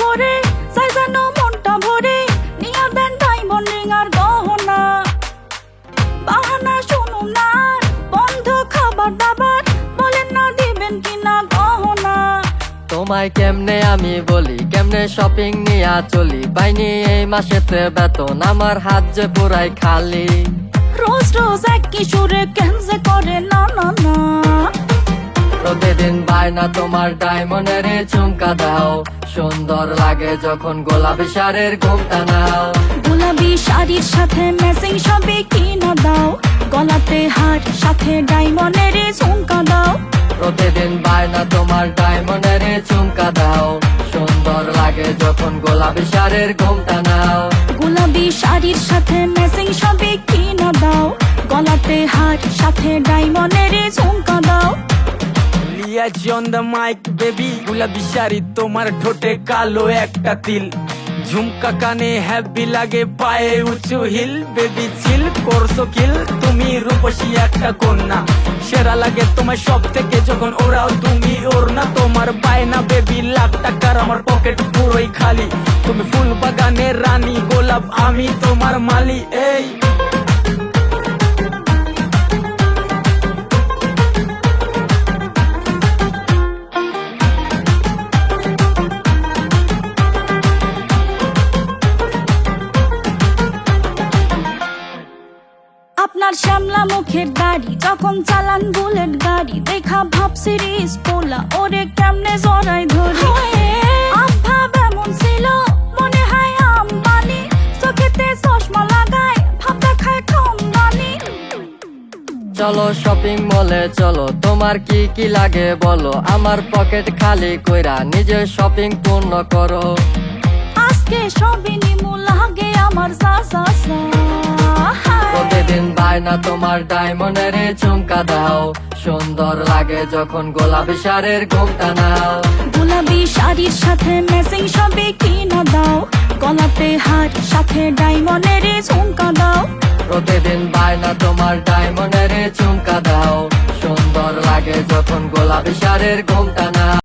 করে চাই যেন মনটা ভরে নিয়া দেন ডায়মন্ড রিং আর গহনা। বাহানা শুনুন না বন্ধ খাবার দাবার বলেন না দিবেন কিনা গহনা। তোমায় কেমনে আমি বলি কেমনে শপিং নিয়া চলি? বাইনি এই মাসেতে বেতন আমার হাত যে পুরাই খালি। রোজ রোজ এক কিশোরে ক্যান্সে করে না না না। প্রতিদিন বায়না তোমার ডায়মন্ডের চুমকা দাও। সুন্দর লাগে যখন গোলাপি সারের ঘুমটা নাও। গোলাপি শাড়ির সাথে ম্যাচিং সবে কিনা দাও। গলাতে হার সাথে ডায়মন্ডের ঝুমকা দাও। প্রতিদিন বায়না তোমার ডায়মন্ডের চুমকা দাও। সুন্দর লাগে যখন গোলাপি সারের ঘুমটা নাও। গোলাপি শাড়ির সাথে ম্যাচিং সবে কিনা দাও। গলাতে হার সাথে ডায়মন্ডের লিয়াজি অন দ্য মাইক বেবি গুলাবি শাড়ি তোমার ঠোঁটে কালো একটা তিল। ঝুমকা কানে হ্যাপি লাগে, পায়ে উঁচু হিল। বেবি চিল করছ কিল তুমি রূপসী একটা কন্যা। সেরা লাগে তোমার সব থেকে যখন ওরাও তুমি ওর না তোমার বায়না বেবি লাখ টাকার আমার পকেট পুরোই খালি। তুমি ফুল বাগানের রানী, গোলাপ, আমি তোমার মালি, এই। আপনার শ্যামলা মুখের দাড়ি যখন চালান বুলেট গাড়ি দেখা ভাব সিরিজ পোলা ওরে কেমনে জড়াই ধরি? আভাব এমন ছিল মনে হয় আম্বানি চোখেতে চশমা লাগায় ভাব দেখায় খাম্বানি চলো শপিং মলে চলো তোমার কি কি লাগে বলো? আমার পকেট খালি কইরা নিজে শপিং পূর্ণ করো। আজকে সবই নিমু লাগে আমার সা সা সা হায়। প্রতিদিন বায়না তোমার ডায়মন্ডের চুমকা দাও। সুন্দর লাগে যখন গোলাপি সারের ঘুমটা নাও। গোলাপি শাড়ির সাথে ম্যাচিং সবে কিনা দাও। গলাতে হার সাথে ডায়মন্ডের ঝুমকা দাও। প্রতিদিন বায়না তোমার ডায়মন্ডের চুমকা দাও। সুন্দর লাগে যখন গোলাপি সারের ঘুমটা নাও।